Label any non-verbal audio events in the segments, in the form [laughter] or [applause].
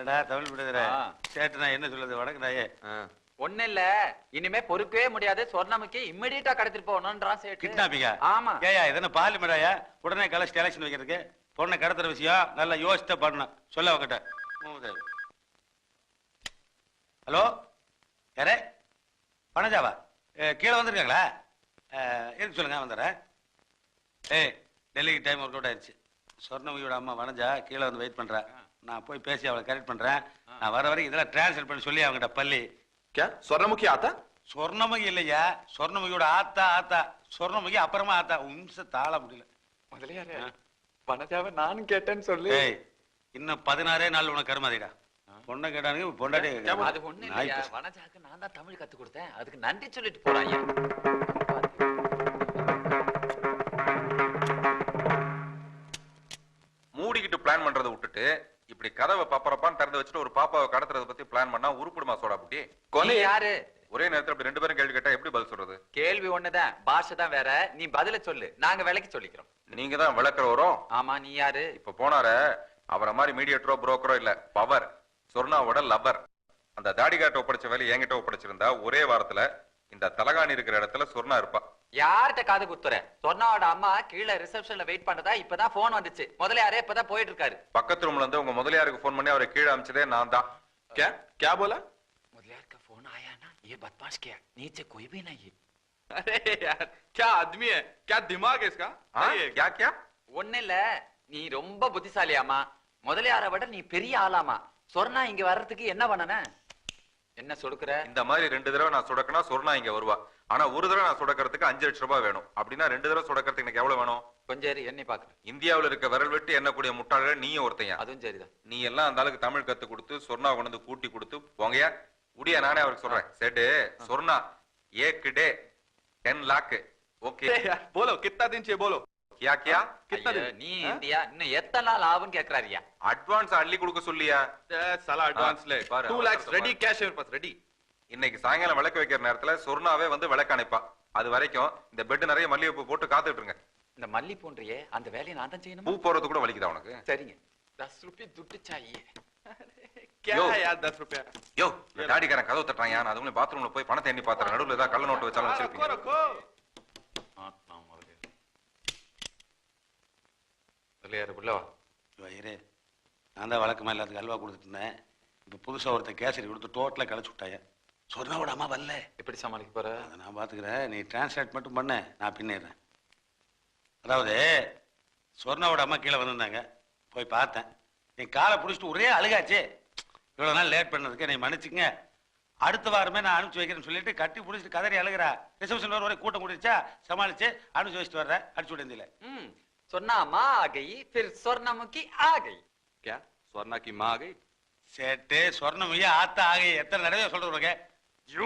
என்னடா தமிழ் ஆ. சேட்டு நான் என்ன சொல்லுது? வணக்கம் நாயே ஒண்ணு இல்ல. இனிமே பொறுக்கவே முடியாது. சொர்ணமுக்கு இம்மிடியட்டா கடத்திட்டு போகணும்ன்றான் சேட்டு. கிட்னாப்பிங்கா ஆமா. ஏயா இதென்ன பார்லிமெண்டாயா உடனே கலெக்ட் எலெக்ஷன் வைக்கிறதுக்கு. பொண்ணை கடத்துற விஷயம் நல்லா யோசிச்சு பண்ணணும். சொல்ல அவங்கிட்ட. ஹலோ? யாரே? பனஜாவா ஏ, கீழே வந்திருக்காங்களா? எதுக்கு சொல்லுங்க வந்துடுறேன். ஏய் டெல்லிக்கு டைம் ஒர்க் அவுட் ஆயிடுச்சு சொர்ணமுகியோட அம்மா வனஜா கீழே வந்து வெயிட் பண்றேன் நான் போய் பேசி அவளை கரெக்ட் பண்றேன். நான் வர வரைக்கும் இதெல்லாம் டிரான்ஸ்லேட் பண்ணி சொல்லி அவங்ககிட்ட பள்ளி. சொர்ணமுகி ஆத்தா? சொர்ணமுகி இல்லையா சொர்ணமுகியோட ஆத்தா ஆத்தா. சொர்ணமுகி அப்புறமா ஆத்தா. உம்ச தாழ முடியல. முதலியாரே நானும் கேட்டேன்னு சொல்லு. இன்னும் பதினாறே நாள் உனக்கு கருமாதிடா பொண்ணை கேட்டானுங்க பொண்டாட்டி அது ஒண்ணு இல்லையா? வனஜாக்கு நான் தான் தமிழ் கத்து கொடுத்தேன். அதுக்கு நன்றி சொல்லிட்டு போறாங்க. மூடிக்கிட்டு பிளான் பண்றதை விட்டுட்டு இப்படி கதவை பப்பரப்பான்னு திறந்து வச்சுட்டு ஒரு பாப்பாவை கடத்துறத பத்தி பிளான் பண்ணா உருப்பிடுமா சோடா புட்டி? நீ யாரு? ஒரே நேரத்துல இப்படி ரெண்டு பேரும் கேள்வி கேட்டா எப்படி பதில் சொல்றது? கேள்வி ஒண்ணுதான். பாஷை தான் வேற. நீ பதில சொல்லு. நாங்க விலைக்கு சொல்லிக்கிறோம். நீங்க தான் விளக்குறவரும். ஆமா நீ யாரு? இப்ப போனார அவரை மாதிரி மீடியேட்டரோ புரோக்கரோ இல்ல. பவர் சொர்ணாவோட லவர் அந்த தாடிகாட்ட ஒப்படைச்ச வேலை என்கிட்ட ஒப்படைச்சிருந்தா ஒரே வாரத்துல இந்த தலகாணி இருக்கிற இடத்துல சொர்ணா இருப்பா. யார்கிட்ட காது குத்துற சொர்ணாவோட அம்மா கீழே ரிசப்ஷன்ல வெயிட் பண்றதா இப்பதான் போன் வந்துச்சு முதல்ல யாரே இப்பதான் போயிட்டு இருக்காரு பக்கத்து ரூம்ல இருந்து உங்க முதலியாருக்கு ஃபோன் பண்ணி அவரை கீழே அமிச்சதே நான் தான் क्या क्या बोला முதலியார் का फोन आया ना ये बदमाश क्या नीचे कोई भी नहीं अरे यार क्या आदमी है क्या दिमाग है इसका ஆ? सही है क्या क्या ஒண்ணு இல்ல நீ ரொம்ப புத்திசாலியாமா முதலியாரை விட நீ பெரிய ஆளாமா சொர்ணா இங்க வர்றதுக்கு என்ன பண்ணன என்ன சொடுக்குற? இந்த மாதிரி ரெண்டு தடவை நான் சுடக்கனா சொர்ணா இங்க வருவா. ஆனா ஒரு தடவை நான் சுடக்கிறதுக்கு அஞ்சு லட்சம் ரூபாய் வேணும். அப்படின்னா ரெண்டு தடவை சுடக்கிறதுக்கு எனக்கு எவ்வளவு வேணும்? கொஞ்சம் என்னை பாக்குறேன் இந்தியாவில் இருக்க விரல் வெட்டி எண்ணக்கூடிய முட்டாள நீயும் ஒருத்தையா? அதுவும் சரிதான். நீ எல்லாம் அந்த அளவுக்கு தமிழ் கத்து கொடுத்து சொர்ணா கொண்டு வந்து கூட்டி கொடுத்து போங்கயா முடியா நானே அவருக்கு சொல்றேன். செட்டு சொர்ணா ஏக்கு டே டென் லாக்கு. ஓகே. போலோ கித்தா தின்ச்சே போலோ. கியா கியா கித்தது நீ? இந்தியா இன்னும் எத்தனை நாள் ஆகும் கேக்குறாரியா? அட்வான்ஸ் அள்ளி கொடுக்க சொல்லியா? சலா அட்வான்ஸ்ல 2 lakhs ready cash boss ready இன்னைக்கு சாயங்காலம் விளக்கு வைக்கிற நேரத்துல சொர்ணாவே வந்து விளக்கு அணைப்பா. அது வரைக்கும் இந்த பெட் நிறைய மல்லிகைப்பூ போட்டு காத்துட்டு இருங்க. இந்த மல்லி போன்றியே அந்த வேலையை நான் தான் செய்யணும்? பூ போறது கூட வலிக்குதா உனக்கு? சரிங்க. தஸ் ருபி துட்டு சாயே யோ டாடிக்காரன் கதவு தட்டுறான் நான் அதுவும் பாத்ரூம்ல போய் பணத்தை எண்ணி பாத்துறேன். நடுவுல ஏதாவது கள்ள நோட்டு வச்சாலும் வச்சிருப்பீங்க. முதலியார் பிள்ளவா வயிறு நான் தான் வழக்கமாக எல்லாத்துக்கும் அல்வா கொடுத்துட்டு இருந்தேன். இப்போ புதுசாக ஒருத்தர் கேசரி கொடுத்து டோட்டலாக கிளச்சி விட்டாய. சொர்ணாவோட அம்மா வரல. எப்படி சமாளிக்க போகிற அதை நான் பார்த்துக்கிறேன் நீ டிரான்ஸ்லேட் மட்டும் பண்ண. நான் பின்னிடுறேன் அதாவது சொர்ணாவோட அம்மா கீழே வந்திருந்தாங்க. போய் பார்த்தேன். என் காலை பிடிச்சிட்டு ஒரே அழுகாச்சு. இவ்வளோ நாள் லேட் பண்ணதுக்கு நீ மன்னிச்சுங்க அடுத்த வாரமே நான் அனுப்பிச்சு வைக்கிறேன்னு சொல்லிட்டு கட்டி பிடிச்சிட்டு கதறி அழுகிறா. ரிசப்ஷன் வர கூட்டம் முடிச்சா சமாளிச்சு அனுப்பிச்சு வச்சுட்டு வர்றேன். அடிச்சு விடுந்தில सोना माँ आ गई फिर स्वर्णमुखी आ गई क्या स्वर्णा की माँ आ गई சேட்டு சொர்ணமையா ஆத்தா ஆகி எத்தனை தடவை சொல்றது உனக்கு ஐயோ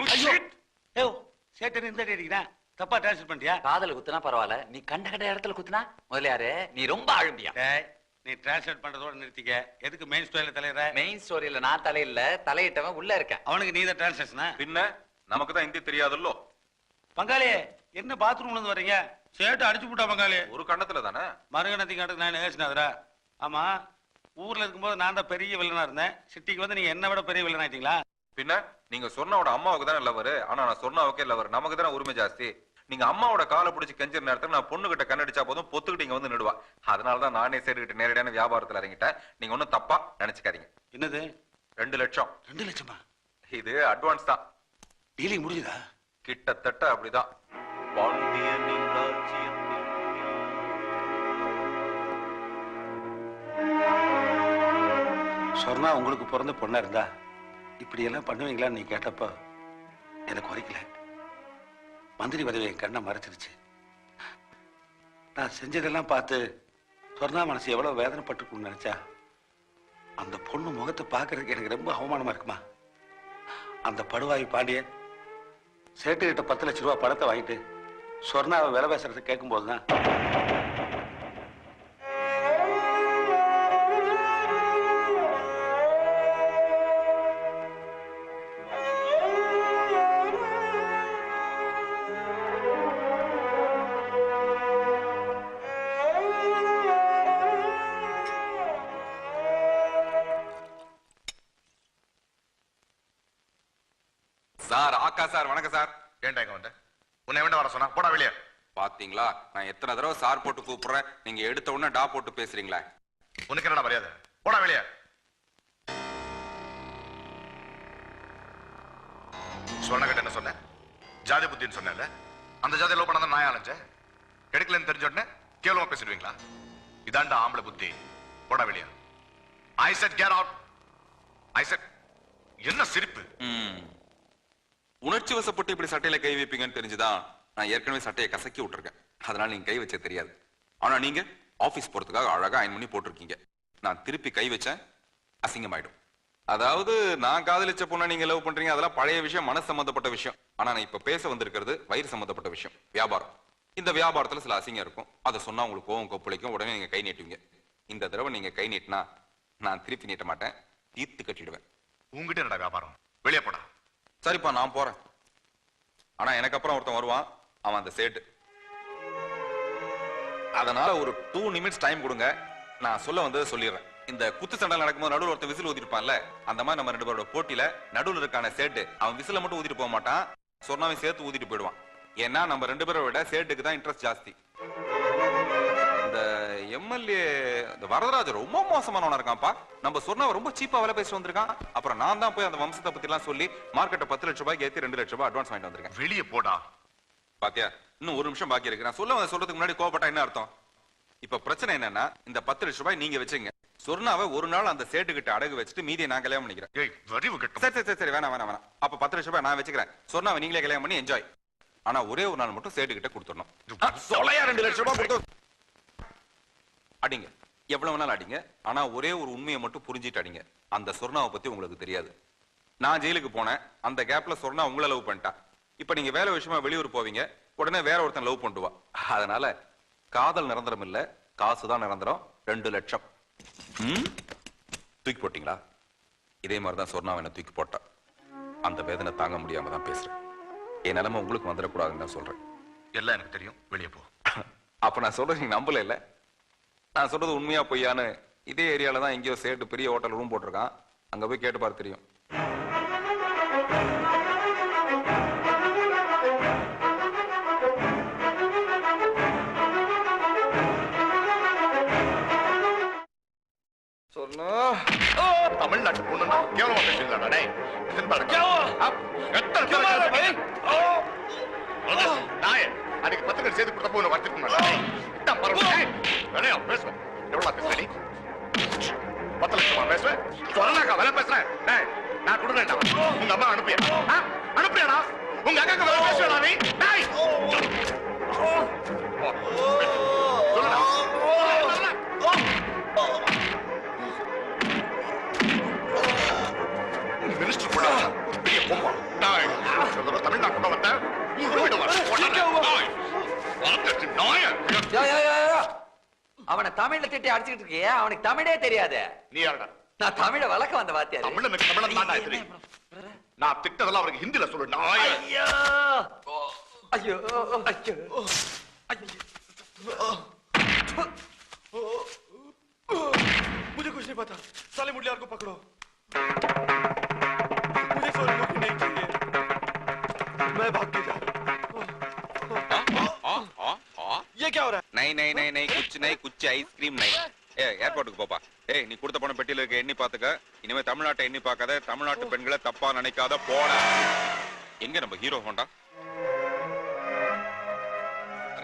ஏய், சேட்டு இந்த அடி அடிக்கிறேன் தப்பா டிரான்ஸ்ஃபர் பண்ணிட்டியா காதல குத்துனா பரவாயில்ல நீ கண்ட கண்ட இடத்துல குத்துனா முதலியாரே நீ ரொம்ப அழும்பியா டேய், நீ டிரான்ஸ்லேட் பண்றதோட நிறுத்திக்க எதுக்கு மெயின் ஸ்டோரியில தலையிற மெயின் ஸ்டோரியில நான் தலையில தலையிட்டவன் உள்ள இருக்கேன் அவனுக்கு நீ தான் டிரான்ஸ்லேஷனா பின்ன நமக்கு தான் ஹிந்தி தெரியாதுல்லோ பங்காளி என்ன பாத்ரூம்ல இருந்து வர்றீங்க சேட்டு அடிச்சு போட்டா பங்காளி. ஒரு கண்ணத்துல தானே? மருகணத்துக்கு அடுத்து நான் நேசினாதரா ஆமா ஊர்ல இருக்கும்போது நான் தான் பெரிய வில்லனா இருந்தேன். சிட்டிக்கு வந்து நீங்க என்ன விட பெரிய வில்லன் ஆயிட்டீங்களா? பின்ன நீங்க சொர்ணாவோட அம்மாவுக்கு தானே லவர் ஆனா நான் சொர்ணாவுக்கே லவர் நமக்கு தானே உரிமை ஜாஸ்தி. நீங்க அம்மாவோட காலை பிடிச்சி கெஞ்சிற நேரத்துல நான் பொண்ணு கிட்ட கண்ணடிச்சா போதும் பொத்துக்கிட்டு இங்க வந்து நிடுவா. அதனால தான் நானே சேட்டுக்கிட்ட நேரடியான வியாபாரத்துல இறங்கிட்டேன். நீங்க ஒன்றும் தப்பா நினைச்சுக்காதீங்க. என்னது? ரெண்டு லட்சம். ரெண்டு லட்சமா? இது அட்வான்ஸ் தான். டீலிங் முடிஞ்சுதா? கிட்டத்தட்ட அப்படிதான். பாண்டியனின் சொர்ணா உங்களுக்கு பிறந்த பொண்ணா இருந்தா இப்படி எல்லாம் பண்ணுவீங்களான்னு நீ கேட்டப்போ எனக்கு குறைக்கல மந்திரி பதவி என் கண்ணை மறைச்சிருச்சு. நான் செஞ்சதெல்லாம் பார்த்து சொர்ணா மனசு எவ்வளவு வேதனைப்பட்டிருக்கும்னு நினைச்சா அந்த பொண்ணு முகத்தை பார்க்கறதுக்கு எனக்கு ரொம்ப அவமானமா இருக்குமா? அந்த படுவாய் பாண்டியன் சேட்டுக்கிட்ட பத்து லட்ச ரூபா பணத்தை வாங்கிட்டு சொர்ணாவை விலை பேசுறது கேட்கும்போது தான் சார் ஆக்கா சார் வணக்கம் சார். ஏன்டா இங்க வந்த? உன்னை வேண்ட வர சொன்னா? போடா வெளியே. பாத்தீங்களா? நான் எத்தனை தடவை சார் போட்டு கூப்பிடுறேன். நீங்க எடுத்த உடனே டா போட்டு பேசுறீங்களா. உனக்கு என்னடா மரியாதை? போடா வெளியே. சொன்ன கிட்ட என்ன சொன்ன? ஜாதி புத்தின்னு சொன்னேன்ல. அந்த ஜாதி லோ பண்ணாதான் நான் அலைஞ்சேன். கிடைக்கலன்னு தெரிஞ்ச உடனே கேவலமா பேசிடுவீங்களா? இதாண்டா ஆம்பளை புத்தி. போடா வெளியே. I said get out I said என்ன சிரிப்பு. உணர்ச்சி வசப்பட்டு இப்படி சட்டையில கை வைப்பீங்கன்னு தெரிஞ்சுதான் நான் ஏற்கனவே சட்டையை கசக்கி விட்டுருக்கேன். அதனால நீங்க கை வச்ச தெரியாது. ஆனா நீங்க ஆபீஸ் போறதுக்காக அழகா அயன் பண்ணி போட்டிருக்கீங்க. நான் திருப்பி கை வச்சேன் அசிங்கமாயிடும். அதாவது நான் காதலிச்ச பொண்ணை நீங்க லவ் பண்றீங்க அதெல்லாம் பழைய விஷயம் மனசு சம்பந்தப்பட்ட விஷயம். ஆனா நான் இப்ப பேச வந்திருக்கிறது வயிறு சம்பந்தப்பட்ட விஷயம் வியாபாரம். இந்த வியாபாரத்துல சில அசிங்கம் இருக்கும். அதை சொன்னா உங்களுக்கு கோவம் கொப்பளிக்கும். உடனே நீங்க கை நீட்டுவீங்க. இந்த தடவை நீங்க கை நீட்டினா நான் திருப்பி நீட்ட மாட்டேன் தீர்த்து கட்டிடுவேன். உங்ககிட்ட என்னடா வியாபாரம்? வெளியே போடா. சரிப்பா நான் போறேன். ஆனா எனக்கு அப்புறம் ஒருத்தன் வருவான். அவன் அந்த சேட்டு. அதனால ஒரு டூ நிமிட்ஸ் டைம் கொடுங்க. நான் சொல்ல வந்ததை சொல்லிடுறேன். இந்த குத்து சண்டை நடக்கும்போது நடுவில் ஒருத்தன் விசில் ஊதிருப்பான்ல அந்த மாதிரி நம்ம ரெண்டு பேரோட போட்டியில நடுவில் இருக்கான சேட்டு அவன் விசில மட்டும் ஊதிட்டு போக மாட்டான். சொன்னாவே சேர்த்து ஊதிட்டு போயிடுவான். ஏன்னா நம்ம ரெண்டு பேரோட சேட்டுக்கு தான் இன்ட்ரெஸ்ட் ஜாஸ்தி. எம்எல்ஏ இந்த வரதராஜர் ரொம்ப மோசமானவனா இருக்கான்ப்பா. நம்ம சொன்ன ரொம்ப சீப்பா விலை பேசிட்டு வந்திருக்கான். அப்புறம் நான் தான் போய் அந்த வம்சத்தை பத்தி எல்லாம் சொல்லி மார்க்கெட்டை பத்து லட்ச ரூபாய்க்கு ஏத்தி ரெண்டு லட்ச ரூபாய் அட்வான்ஸ் வாங்கிட்டு வந்திருக்கேன். வெளியே போடா. பாத்தியா? இன்னும் ஒரு நிமிஷம் பாக்கி இருக்கு. நான் சொல்ல சொல்றதுக்கு முன்னாடி கோபப்பட்டா என்ன அர்த்தம்? இப்ப பிரச்சனை என்னன்னா இந்த பத்து லட்ச ரூபாய் நீங்க வச்சுங்க. சொர்ணாவை ஒரு நாள் அந்த சேட்டு கிட்ட அடகு வச்சுட்டு மீதியை நான் கல்யாணம் பண்ணிக்கிறேன். சரி சரி சரி வேணாம் வேணாம் வேணாம். அப்ப பத்து லட்ச ரூபாய் நான் வச்சுக்கிறேன். சொர்ணாவை நீங்களே கல்யாணம் பண்ணி என்ஜாய் ஆனா ஒரே ஒரு நாள் மட்டும் சேட்டு கிட்ட கொடுத்துடணும். ரெண்டு லட்ச ரூபாய் கொடுத்து அடிங்க. எவ்வளவு நாள் அடிங்க. ஆனா ஒரே ஒரு உண்மையை மட்டும் புரிஞ்சிட்டு அடிங்க. அந்த சொர்ணாவை பத்தி உங்களுக்கு தெரியாது. நான் ஜெயிலுக்கு போனேன். அந்த கேப்ல சொர்ணா உங்களை லவ் பண்ணிட்டா. இப்ப நீங்க வேலை விஷயமா வெளியூர் போவீங்க. உடனே வேற ஒருத்தன் லவ் பண்ணுவா அதனால காதல் நிரந்தரம் இல்ல. காசுதான் நிரந்தரம். ரெண்டு லட்சம்? தூக்கி போட்டீங்களா? இதே மாதிரி தான் சொர்ணாவை என்ன தூக்கி போட்டா. அந்த வேதனை தாங்க முடியாம தான் பேசுறேன். என் நிலைமை உங்களுக்கு வந்துடக்கூடாதுன்னு தான் சொல்றேன். எல்லாம் எனக்கு தெரியும். வெளியே போ. அப்ப நான் சொல்றது நீங்க நம்பல இல்ல? நான் சொல்றது உண்மையா பொய்யான்னு இதே ஏரியால தான் எங்கேயோ சேட்டு பெரிய ஹோட்டல் ரூம் போட்டிருக்கான். அங்க போய் கேட்டு பாரு தெரியும். சொன்னா? தமிழ்நாட்டு பொண்ணுன்னா கேவலமா பேசுவீங்களா தமிழே தெரியாது நீ யாருடா நான் தமிழ வளர்க்க வந்த வாத்தியார் தமிழ்ல எனக்கு தமிழன் தான் நாய் தெரியும் நான் திட்டதெல்லாம் அவருக்கு ஹிந்தில சொல்லு நாய ஐயோ ஐயோ ஐயோ मुझे कुछ नहीं पता साले मुडलियार को पकड़ो मुझे सोने की नहीं चाहिए मैं भाग के जा रहा हूँ ये क्या हो रहा है நை நை நை நை குச்சி நை குச்சி ஐஸ்கிரீம் நை ஏ ஏர்போர்ட்டுக்கு போப்பா. ஏய் நீ கொடுத்த பணம் பெட்டியில இருக்க எண்ணி பாத்துக்க. இனிமே தமிழ்நாட்டை எண்ணி பார்க்காத தமிழ்நாட்டு பெண்களை தப்பா நினைக்காத போட. எங்க நம்ம ஹீரோ ஹோண்டா?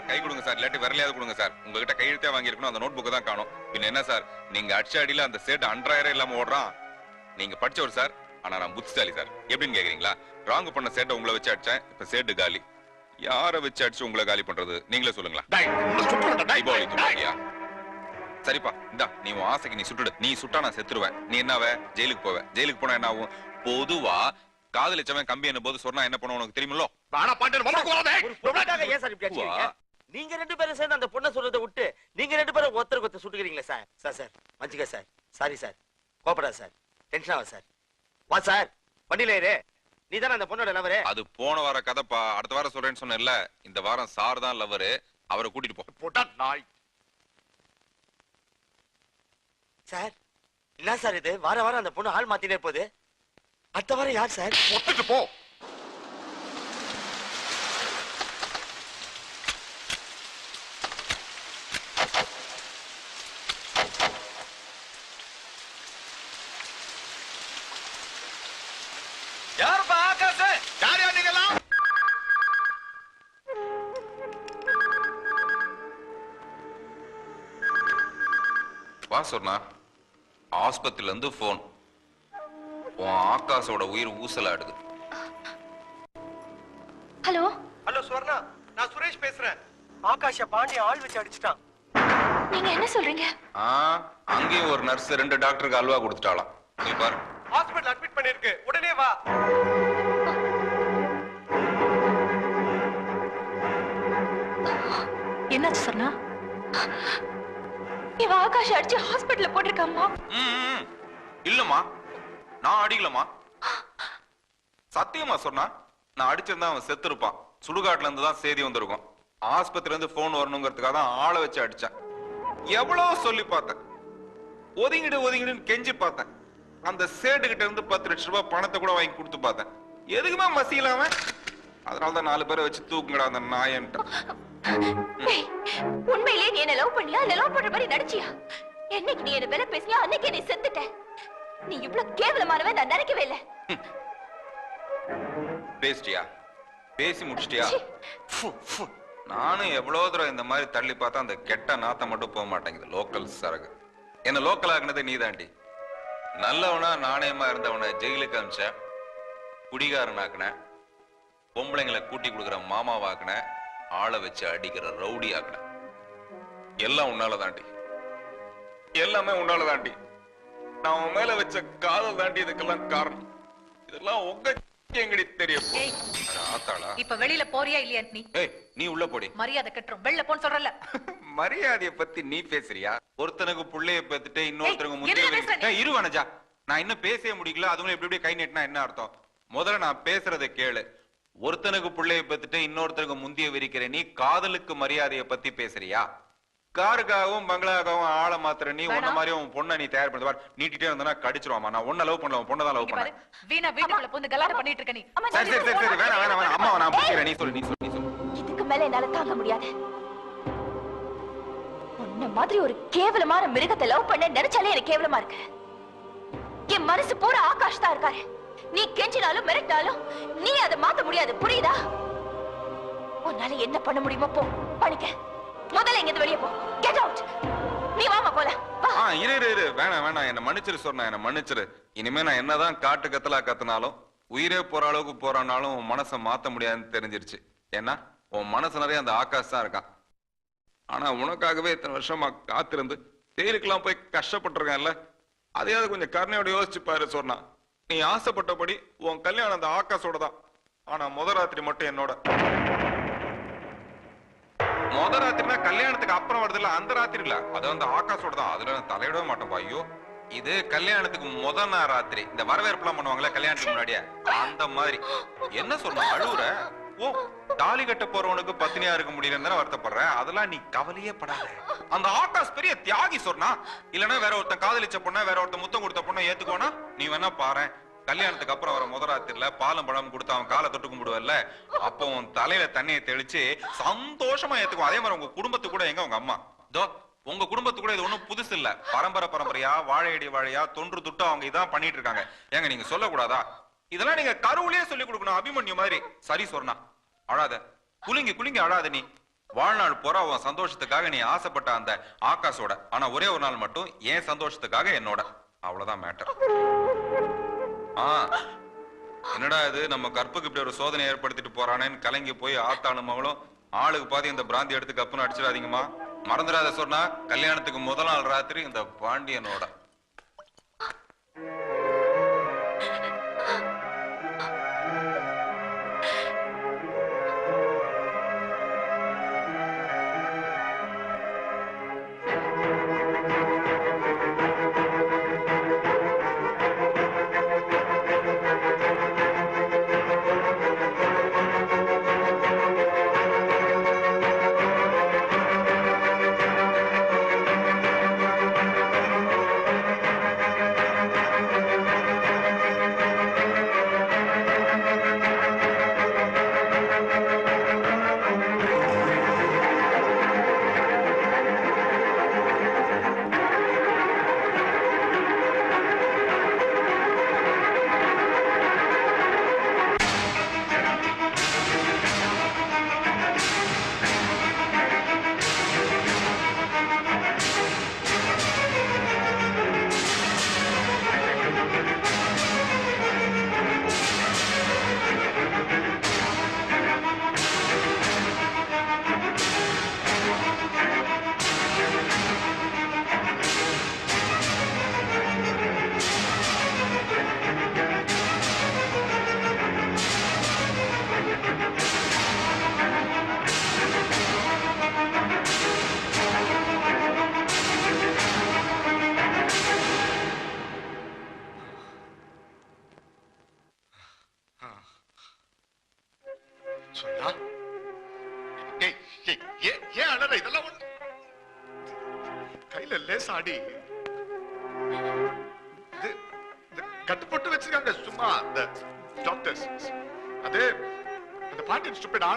கை கொடுங்க சார் இல்லாட்டி விரலையாவது கொடுங்க சார். உங்ககிட்ட கையெழுத்தே வாங்கியிருக்கணும் அந்த நோட் புக்கு தான் காணும். பின்ன என்ன சார் நீங்க அடிச்ச அடியில அந்த சேட் அன்றாயிரம் இல்லாம ஓடுறான். நீங்க படிச்சவர் சார் ஆனா நான் புத்திசாலி சார். எப்படின்னு கேக்குறீங்களா? ராங் பண்ண சேட்டை உங்களை வச்சு அடிச்சேன் இப்ப சேட்டு காலி. யாரை வச்சு அடிச்சு உங்களை காலி பண்றது? நீங்களே சொல்லுங்களா சரிப்பா இந்தா நீ உன் ஆசைக்கு நீ சுட்டுடு. நீ சுட்டா நான் செத்துருவேன். நீ என்னவ? ஜெயிலுக்கு போவ. ஜெயிலுக்கு போனா என்ன ஆகும்? பொதுவா காதலிச்சவன் கம்பி என்ன போது சொன்னா என்ன பண்ணுவோம் உனக்கு தெரியுமில்லோ? வம்புக்கு ஏன் சார் இப்படி நீங்க ரெண்டு பேரும் சேர்ந்து அந்த பொண்ணை சொல்றதை விட்டு நீங்க ரெண்டு பேரும் ஒருத்தருக்கு ஒருத்தர் சுட்டுக்கிறீங்களே சார்? சார் சார் மஞ்சிக்க சார் சாரி சார் கோபப்படாத சார் டென்ஷன் ஆகும் சார். வா சார் வண்டியில ஏறு. நீ தானே அந்த பொண்ணோட லவரு அது போன வார கதைப்பா அடுத்த வாரம் சொல்றேன்னு சொன்னேன்ல இந்த வாரம் சார் தான் லவரு அவரை கூட்டிட்டு போ. போட்டா நாய். சார் என்ன சார் இது? வார வாரம் அந்த பொண்ணு ஆள் மாத்தினே போகுது. அடுத்த வாரம் யார் சார் ஒத்துட்டு போ. யாருப்பா சொன்னா ஆஸ்பத்திரில இருந்து போன் உன் ஆகாஷோட உயிர் ஊசலாடுது ஹலோ? ஹலோ ஸ்வர்ணா நான் சுரேஷ் பேசுறேன். ஆகாஷ பாண்டிய ஆள் வச்சு அடிச்சிட்டான். நீங்க என்ன சொல்றீங்க? ஆ அங்கேயும் ஒரு நர்ஸ் ரெண்டு டாக்டருக்கு அல்வா கொடுத்துட்டாளாம். நீ பாரு. ஹாஸ்பிடல் அட்மிட் பண்ணிருக்கு. உடனே வா. என்னாச்சு சொன்னா இவ ஆகாஷ் அடிச்சு ஹாஸ்பிடல்ல போட்டிருக்காம்மா. இல்லம்மா. நான் அடிக்கலம்மா. சத்தியமா சொன்னா நான் அடிச்சிருந்தா அவன் செத்துருப்பான். சுடுகாட்டுல இருந்து தான் செய்தி வந்திருக்கும். ஆஸ்பத்திரில இருந்து போன் வரணுங்கிறதுக்காக தான் ஆளை வச்சு அடிச்சேன். எவ்வளவு சொல்லி பார்த்தேன். ஒதுங்கிடு ஒதுங்கிடுன்னு கெஞ்சி பார்த்தேன். அந்த சேட்டு கிட்ட இருந்து பத்து லட்சம் ரூபாய் பணத்தை கூட வாங்கி கொடுத்து பார்த்தேன். எதுக்குமே மசியலாம அதனால தான் நாலு பேரை வச்சு தூக்குங்கடா அந்த நாயன்ட்ட. ஏய், உண்மையிலேயே நீ என்ன லவ் பண்ணியா இல்ல லவ் பண்ற மாதிரி நடிச்சியா? என்னைக்கு நீ என்ன விலை பேசியா அன்னைக்கு நீ செத்துட்ட. நீ இவ்வளவு கேவலமானவன் நான் நினைக்கவே இல்ல. பேசிட்டியா? பேசி முடிச்சிட்டியா. நானும் எவ்வளவு தூரம் இந்த மாதிரி தள்ளி பார்த்தா அந்த கெட்ட நாத்தம் மட்டும் போக மாட்டேங்குது. லோக்கல் சரகு. என்ன லோக்கல் ஆக்குனது நீதாண்டி. நல்லவனா நாணயமா இருந்தவனை ஜெயிலுக்கு அமிச்ச குடிகாரன் ஆக்குன பொம்பளைங்களை கூட்டி கொடுக்குற மாமாவாக்குன ஆளை வச்சு அடிக்கிற ரவுடி ஆக்குன எல்லாம் உன்னால தாண்டி. எல்லாமே உன்னால தாண்டி. நான் உன் மேல வச்ச காதல் தாண்டி இதுக்கெல்லாம் காரணம். இதெல்லாம் உங்க எங்கடி தெரியும். ஆத்தாளா? இப்ப வெளியில போறியா இல்லையா நீ ஏய் நீ உள்ள போடி. மரியாதை கட்டுறோம். வெளில போன்னு சொல்றல [laughs] மரியாதைய பத்தி நீ பேசுறியா? ஒருத்தனுக்கு புள்ளைய பெத்துட்டு இன்னொருத்தனுக்கு முந்தைய என்ன பேசுற நீ? ஏய், இரு வனஜா. நான் இன்னும் பேசவே முடியல அதுவும் இப்படி கை நீட்டினா என்ன அர்த்தம்? முதல்ல நான் பேசுறதை கேளு. ஒருத்தனுக்கு புள்ளைய பெத்துட்டு இன்னொருத்தனுக்கு முந்திய விரிக்கிற நீ காதலுக்கு மரியாதைய பத்தி பேசுறியா? காருக்காகவும் பங்களாக்காகவும் ஆளை மாத்திர நீ உன்ன. மாதிரி உன் பொண்ணை நீ தயார் பண்ணி நீட்டிட்டே இருந்தா கடிச்சிருவாமா நான் உன்ன லவ் பண்ணல உன் பொண்ணை தான் லவ் பண்ணேன். வீணா வீட்டுக்குள்ள புந்து கலாட்டம் பண்ணிட்டு இருக்க நீ. சரி சரி சரி வேணாம் வேணாம் வேணாம். அம்மா நான் பிடிக்கிறேன் நீ சொல்லு நீ சொல்லு நீ சொல்லு. இதுக்கு மேல என்னால தாங்க முடியாது. உன்ன மாதிரி ஒரு கேவலமான மிருகத்தை லவ் பண்ண நினைச்சாலே எனக்கு கேவலமா இருக்கு. என் மனசு பூரா ஆகாஷ் தான் இருக்காரு. நீ கெஞ்சினாலும் மிரட்டாலும் நீ அதை மாத்த முடியாது. புரியுதா? உன்னால என்ன பண்ண முடியுமோ போ. பண்ணிக்க முதல்ல இங்க வெளியே போ. கெட் அவுட் நீ வாமா போல ஆ இரு இரு இரு. வேணாம் வேணாம். என்ன மன்னிச்சிரு சொன்ன என்ன மன்னிச்சிரு. இனிமே நான் என்னதான் காட்டு கத்தலா கத்துனாலும் உயிரே போற அளவுக்கு போறானாலும் உன் மனசை மாத்த முடியாதுன்னு தெரிஞ்சிருச்சு. ஏன்னா உன் மனசு நிறைய அந்த ஆகாஷ் தான் இருக்கான் ஆனா உனக்காகவே இத்தனை வருஷமா காத்திருந்து தேயிலுக்கெல்லாம் போய் கஷ்டப்பட்டிருக்கேன்ல. அதையாவது கொஞ்சம் கருணையோட யோசிச்சு பாரு சொன்னா. நீ ஆசைப்பட்டபடி உன் கல்யாணம் அந்த ஆகாஷோட தான் ஆனா முத ராத்திரி மட்டும் என்னோட. முத ராத்திரினா கல்யாணத்துக்கு அப்புறம் வருதுல்ல அந்த ராத்திரி இல்ல அது அந்த ஆகாஷோட தான் அதுல நான் தலையிடவே மாட்டேன் ஐயோ இது கல்யாணத்துக்கு முத நாள் ராத்திரி. இந்த வரவேற்புலாம் பண்ணுவாங்களே கல்யாணத்துக்கு முன்னாடியே. அந்த மாதிரி. என்ன சொன்ன அழுவுற? ஓ தாலி கட்ட போறவனுக்கு பத்தினியா இருக்க முடியலன்னு தானே வருத்தப்படுற அதெல்லாம் நீ கவலையே படாத. அந்த ஆகாஷ் பெரிய தியாகி சொன்னா இல்லனா வேற ஒருத்தன் காதலிச்ச பொண்ண வேற ஒருத்தன் முத்தம் கொடுத்த பொண்ணை ஏத்துக்கோனா நீ வேணா பாரு கல்யாணத்துக்கு அப்புறம் வர முதராத்திரில பாலம் பழம் கொடுத்து அவன் காலை தொட்டு கும்பிடுவல்ல. அப்போ உன் தலையில தண்ணியை தெளிச்சு சந்தோஷமா ஏத்துக்கும் அதே மாதிரி உங்க குடும்பத்துக்கு கூட எங்க? உங்க அம்மா. தோ உங்க குடும்பத்துக்கு கூட இது ஒண்ணும் புதுசு இல்ல. பரம்பரை பரம்பரையா வாழையடி வாழையா தொன்று துட்டு அவங்க இதான் பண்ணிட்டு இருக்காங்க. ஏங்க நீங்க சொல்லக்கூடாதா? இதெல்லாம் நீங்க கருவுலயே சொல்லி கொடுக்கணும். அபிமன்யு மாதிரி சரி சொன்னா. அழாத. குலுங்கி குலுங்கி அழாத நீ. வாழ்நாள் பூரா உன் சந்தோஷத்துக்காக நீ ஆசைப்பட்ட அந்த ஆகாஷோட. ஆனா ஒரே ஒரு நாள் மட்டும் ஏன் சந்தோஷத்துக்காக என்னோட. அவ்வளவுதான் மேட்டர் ஆ. என்னடா இது? நம்ம கற்புக்கு இப்படி ஒரு சோதனை ஏற்படுத்திட்டு போறானேன்னு கலங்கி போய் ஆத்தானு மகளும் ஆளுக்கு பாதி இந்த பிராந்தி எடுத்து கப்புன்னு அடிச்சிடாதீங்கம்மா. மறந்துடாத சொன்னா கல்யாணத்துக்கு முதல் நாள் ராத்திரி இந்த பாண்டியனோட.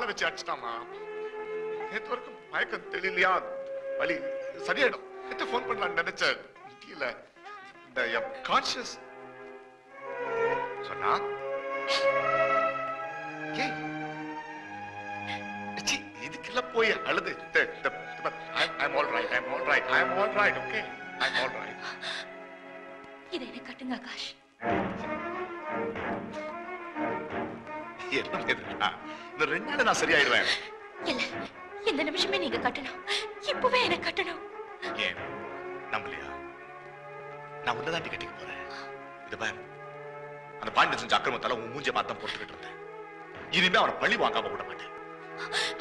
பாண்டியன் ஆளை வச்சு அடிச்சிட்டாமா நேத்து வரைக்கும் மயக்கம் தெரியலையா வலி சரியாயிடும் நேற்று ஃபோன் பண்ணலாம்னு நினைச்சேன். முடியல இந்த கான்சியஸ் சொன்னா? இதுக்கெல்லாம் போய் அழுது. I'm all right, I'm all right, I'm all right, okay? I'm all right. இதை எனக்கு கட்டுங்க ஆகாஷ். என்ன இதுடா? இந்த ரெண்டு நாள்ல நான் சரியாயிடுவேன். இல்ல இந்த நிமிஷமே நீங்க கட்டணும். இப்பவே எனக்கு கட்டணும். ஏன்? நம்பலையா? நான் உன்னதாண்டி கட்டிக்க போறேன். இது பாரு. அந்த பாண்டியன் செஞ்ச அக்கிரமத்தால உன் மூஞ்ச பார்த்தா போட்டுக்கிட்டு இருந்தேன். இனிமே அவனை பழி வாங்காம விட மாட்டேன்.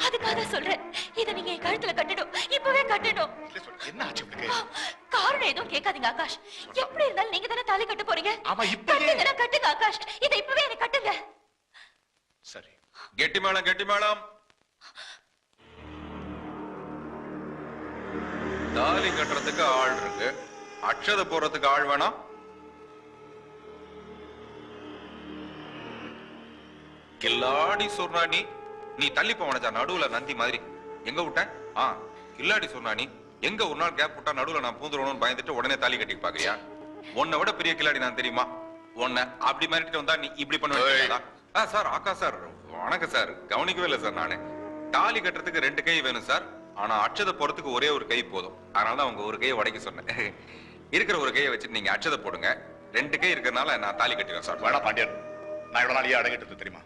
அதுக்காக சொல்றேன். இதை நீங்க என் கழுத்துல கட்டணும். இப்பவே கட்டணும். என்ன ஆச்சு காரணம் எதுவும் கேட்காதீங்க ஆகாஷ். எப்படி இருந்தாலும் நீங்க தானே தாலி கட்ட போறீங்க? ஆமா இப்பவே. கட்டுங்க ஆகாஷ். இதை இப்பவே எனக்கு கட்டுங்க. சரி. கெட்டி மேளம் கெட்டி மேளம் தாலி கட்டுறதுக்கு ஆள் இருக்கு. அக்ஷத போடுறதுக்கு ஆள் வேணாம். கில்லாடி சொன்னா நீ நீ தள்ளி போவனச்சா நடுவுல நந்தி மாதிரி. எங்க விட்ட? ஆ கில்லாடி நீ எங்க ஒரு நாள் கேப் விட்டா நடுவுல நான் பூந்துடணும்னு பயந்துட்டு உடனே தாலி கட்டி பாக்குறியா? உன்னை விட பெரிய கில்லாடி நான் தெரியுமா? உன்னை அப்படி மிரட்டிட்டு வந்தா நீ இப்படி பண்ணுவேன் ஆ சார் ஆக்கா சார். வணக்கம் சார். கவனிக்கவே இல்லை சார் நானு. தாலி கட்டுறதுக்கு ரெண்டு கை வேணும் சார். ஆனா அட்சதை போறதுக்கு ஒரே ஒரு கை போதும். அதனால தான் அவங்க ஒரு கையை உடைக்க சொன்னேன். இருக்கிற ஒரு கையை வச்சுட்டு நீங்க அட்சதை போடுங்க. ரெண்டு கை இருக்கிறதுனால நான் தாலி கட்டிடுவேன் சார். வேணா பாண்டியன் நான் இவ்வளவு நாள் ஏன் அடங்கிட்டு தெரியுமா?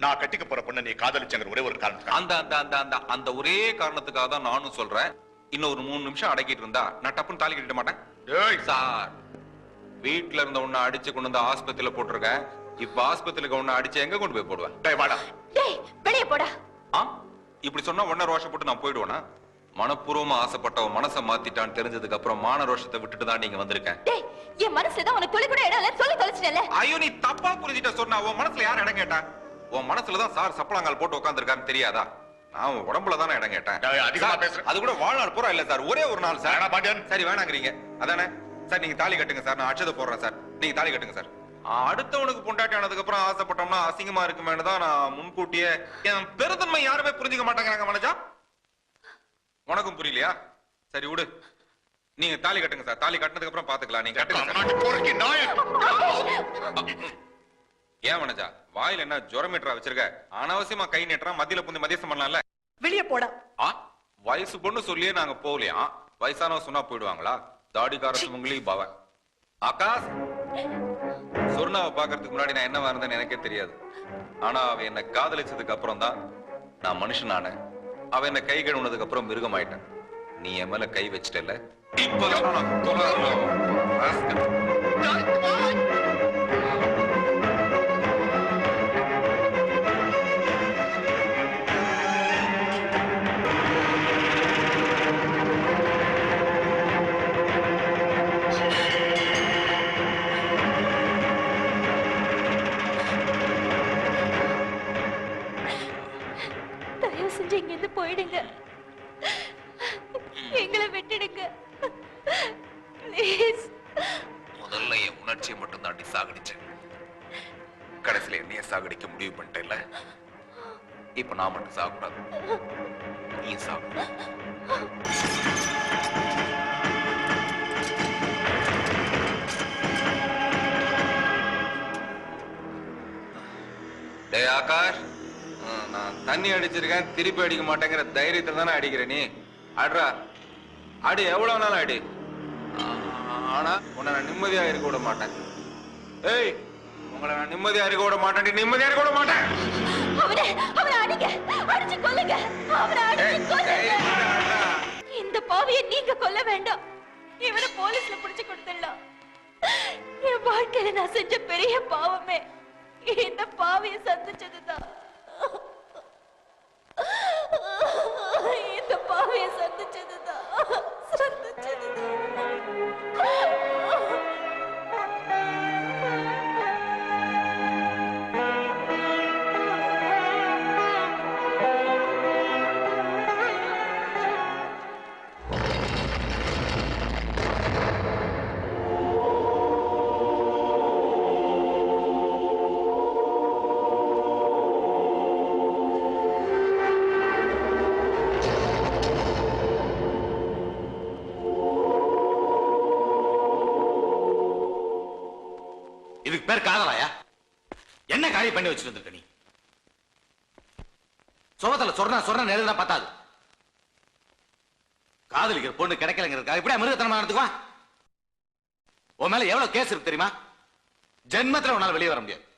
நான் கட்டிக்க போற பொண்ணை நீ காதலிச்சங்கிற ஒரே ஒரு காரணத்துக்காக. அந்த அந்த அந்த அந்த அந்த ஒரே காரணத்துக்காக தான் நானும் சொல்றேன். இன்னும் ஒரு மூணு நிமிஷம் அடக்கிட்டு இருந்தா நான் டப்புன்னு தாலி கட்டிட மாட்டேன். டேய், சார் வீட்ல இருந்த உன்னை அடிச்சு கொண்டு வந்து ஆஸ்பத்திரியில போட்டிருக்கேன். இப்ப ஆஸ்பத்திரிக்கு உன்னை அடிச்சு எங்க கொண்டு போய் போடுவேன்? டேய், வாடா. டேய் வெளியே போடா. ஆ? இப்படி சொன்னா உடனே ரோஷப்பட்டு நான் போயிடுவேனா? மனப்பூர்வமா ஆசைப்பட்டவன் மனசை மாத்திட்டான்னு தெரிஞ்சதுக்கு அப்புறம் மான ரோஷத்தை விட்டுட்டு தான் நீங்க வந்திருக்கேன். டேய் என் மனசுல தான் உனக்கு துளி கூட இடம் இல்லைன்னு சொல்லி தொலைச்சிட்டல ஐயோ நீ தப்பா புரிஞ்சிட்ட சொன்னா உன் மனசுல யார் இடம் கேட்டா? உன் மனசுல தான் சார் சப்பளங்கால் போட்டு உட்காந்துருக்கான்னு தெரியாதா? நான் உன் உடம்புல தானே இடம் கேட்டேன். அதிகமா சார், பேசுற. அது கூட வாழ்நாள் பூரா இல்ல சார். ஒரே ஒரு நாள் சார். சரி வேணாங்கிறீங்க. அதானே? சார் நீங்க தாலி கட்டுங்க சார். நான் அச்சதை போடுறேன் சார். நீங்க தாலி கட்டுங்க சார். அடுத்தவனுக்கு பொண்டாட்டி ஆனதுக்கு அப்புறம் ஆசைப்பட்டோம்னா அசிங்கமா இருக்குமேனு தான் நான் முன்கூட்டியே என் பெருந்தன்மை யாருமே புரிஞ்சுக்க மாட்டேங்கிறாங்க மனஜா. உனக்கும் புரியலையா? சரி விடு. நீங்க தாலி கட்டுங்க சார். தாலி கட்டினதுக்கு அப்புறம் பாத்துக்கலாம். நீங்க கட்டுங்க ஏன் மனஜா? வாயில என்ன ஜுரம் மீட்டரா வச்சிருக்க? அனாவசியமா கை நீட்டுறா மத்தியில புந்து மத்தியஸ்தம் பண்ணலாம்ல? வெளியே போடா. ஆ? வயசு பொண்ணு சொல்லியே நாங்க போகலையா? வயசானவ சொன்னா போயிடுவாங்களா? தாடிக்கார சுமங்கலி பவன் ஆகாஷ்? சொர்ணாவை பாக்குறதுக்கு முன்னாடி நான் என்னவா இருந்தேன்னு எனக்கே தெரியாது. ஆனா அவ என்ன காதலிச்சதுக்கு அப்புறம் தான் நான் மனுஷனானேன் அவ என்ன கை கழுவுனதுக்கு அப்புறம் மிருகம் ஆயிட்டேன் நீ என் மேல கை வச்சிட்டல இப்பதான் டேய் ஆகாஷ். நான் தண்ணி அடிச்சிருக்கேன் திருப்பி அடிக்க மாட்டேங்கிற தைரியத்தை தானே அடிக்கிற நீ? அட்ரா. அடி எவ்வளவு நாள் அடி? ஆ, ஆனா உன்னை நான் நிம்மதியா இருக்க விட மாட்டேன். ஏய் உங்களை நான் நிம்மதியா இருக்க விட மாட்டேன் நிம்மதியா இருக்க விட மாட்டேன். அவனை அவனை அடிங்க அடிச்சு கொல்லுங்க. கொல்லுங்க. இந்த பாவியை நீங்க கொல்ல வேண்டாம். இவனை போலீஸ்ல புடிச்சு கொடுத்துடலாம். என் வாழ்க்கையில நான் செஞ்ச பெரிய பாவமே. இந்த பாவியை சந்திச்சதுதான். இந்த பாவிய சந்திச்சதுதான். சந்திச்சதுதான். பேர் காதலாயா? என்ன காரியம் பண்ணி வச்சுட்டு வந்திருக்க நீ? சுபத்துல சொன்னா சொன்ன நேரம் பத்தாது. காதலிக்கிற பொண்ணு கிடைக்கலங்கிறதுக்காக இப்படியா மிருகத்தனமா நடந்துக்குவான் உன் மேல எவ்வளவு கேஸ் இருக்கு தெரியுமா? ஜென்மத்துல உன்னால வெளியே வர முடியாது.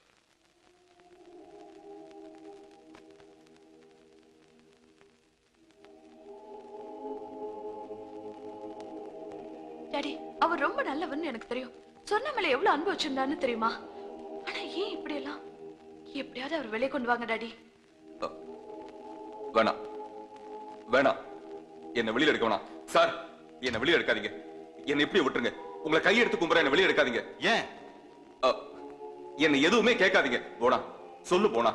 டாடி அவர் ரொம்ப நல்லவன்னு எனக்கு தெரியும். சொன்ன மேல எவ்வளவு அன்பு வச்சிருந்தான்னு தெரியுமா? ஆனா ஏன் இப்படி எல்லாம் எப்படியாவது அவர் வெளியே கொண்டு வாங்க டாடி. வேணாம் வேணாம் என்ன வெளியில எடுக்க வேணாம். சார் என்ன வெளியில எடுக்காதீங்க. என்ன இப்படி விட்டுருங்க. உங்களை கையெடுத்து கும்புற என்ன வெளியில எடுக்காதீங்க. ஏன்? என்ன எதுவுமே கேட்காதீங்க. போனா சொல்லு போனா.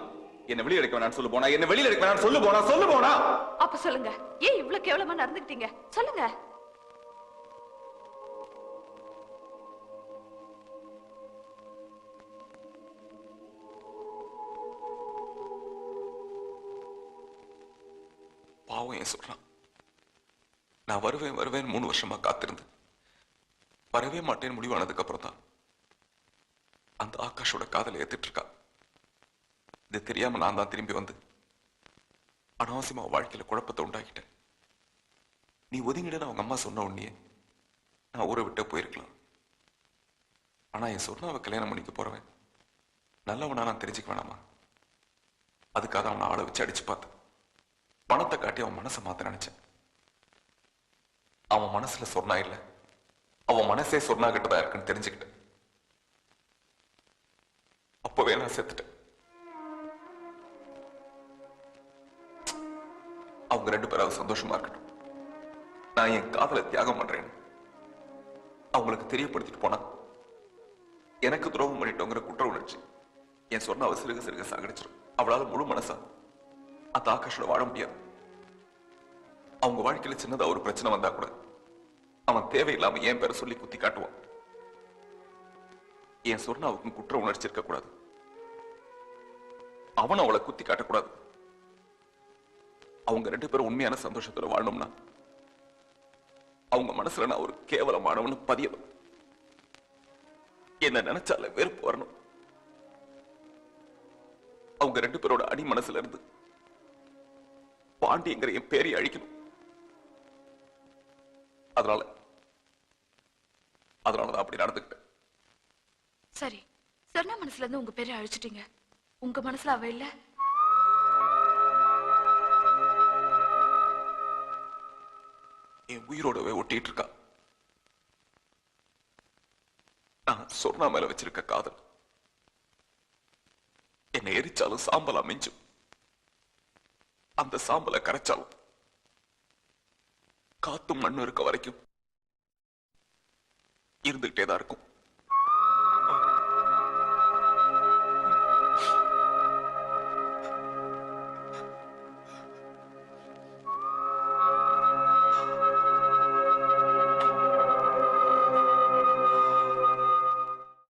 என்ன வெளியில எடுக்க வேணாம் சொல்லு போனா. என்ன வெளியில எடுக்க வேணாம் சொல்லு போனா சொல்லு போனா. அப்ப சொல்லுங்க. ஏன் இவ்வளவு கேவலமா நடந்துக்கிட்டீங்க? சொல்லுங்க. அப்பாவும் ஏன் சொல்றான். நான் வருவேன் வருவேன் மூணு வருஷமா காத்திருந்தேன். வரவே மாட்டேன்னு முடிவானதுக்கு அப்புறம் தான் அந்த ஆகாஷோட காதலை ஏத்துட்டு இருக்கா. இது தெரியாம நான் தான் திரும்பி வந்து அனாவசியமா வாழ்க்கையில குழப்பத்தை உண்டாக்கிட்டேன். நீ ஒதுங்கிடுன்னு அவங்க அம்மா சொன்ன உடனே நான் ஊரை விட்டு போயிருக்கலாம். ஆனா என் சொன்னாவை கல்யாணம் பண்ணிக்க போறவன். நல்லவனா நான் தெரிஞ்சுக்க வேணாமா? அதுக்காக அவனை ஆளை வச்சு அடிச்சு பார்த்தேன். பணத்தை காட்டி அவன் மனசை மாத்த நினைச்சேன். அவன் மனசுல சொன்னா இல்ல. அவன் மனசே சொன்னா கிட்டதான் இருக்குன்னு தெரிஞ்சுக்கிட்டேன். அப்பவே நான் செத்துட்டேன். அவங்க ரெண்டு பேரும் சந்தோஷமா இருக்கட்டும். நான் என் காதலை தியாகம் பண்றேன். அவங்களுக்கு தெரியப்படுத்திட்டு போனா எனக்கு துரோகம் பண்ணிட்டோங்கிற குற்ற உணர்ச்சி என் சொன்ன அவ சிறுக சிறுக சாகடிச்சிடும் அவளால முழு மனசா அந்த ஆகாஷோட வாழ முடியாது. அவங்க வாழ்க்கையில சின்னதா ஒரு பிரச்சனை வந்தா கூட அவன் தேவையில்லாம என் பேரை சொல்லி குத்தி காட்டுவான். என் சொர்ணாவுக்கும் குற்ற உணர்ச்சி இருக்கக்கூடாது. அவன் அவளை குத்தி காட்டக்கூடாது. அவங்க ரெண்டு பேரும் உண்மையான சந்தோஷத்துல வாழணும்னா அவங்க மனசுல நான் ஒரு கேவலமானவனு பதியணும் என்ன நினைச்சால வெறுப்பு வரணும். அவங்க ரெண்டு பேரோட அடி மனசுல இருந்து பாண்டிங்கிற என் பேரை அழிக்கணும். அதனால அதனாலதான் அப்படி நடந்துக்கிட்டேன். சரி சொன்ன மனசுல இருந்து உங்க பேரை அழிச்சிட்டீங்க. உங்க மனசுல அவ இல்ல? என் உயிரோடவே ஒட்டிட்டு இருக்கா நான் சொர்ணா மேல வச்சிருக்க காதல். என்னை எரிச்சாலும் சாம்பலா மிஞ்சும். அந்த சாம்பலை கரைச்சாலும். காத்தும் மண்ணும் இருக்க வரைக்கும் இருந்துகிட்டே தான் இருக்கும்.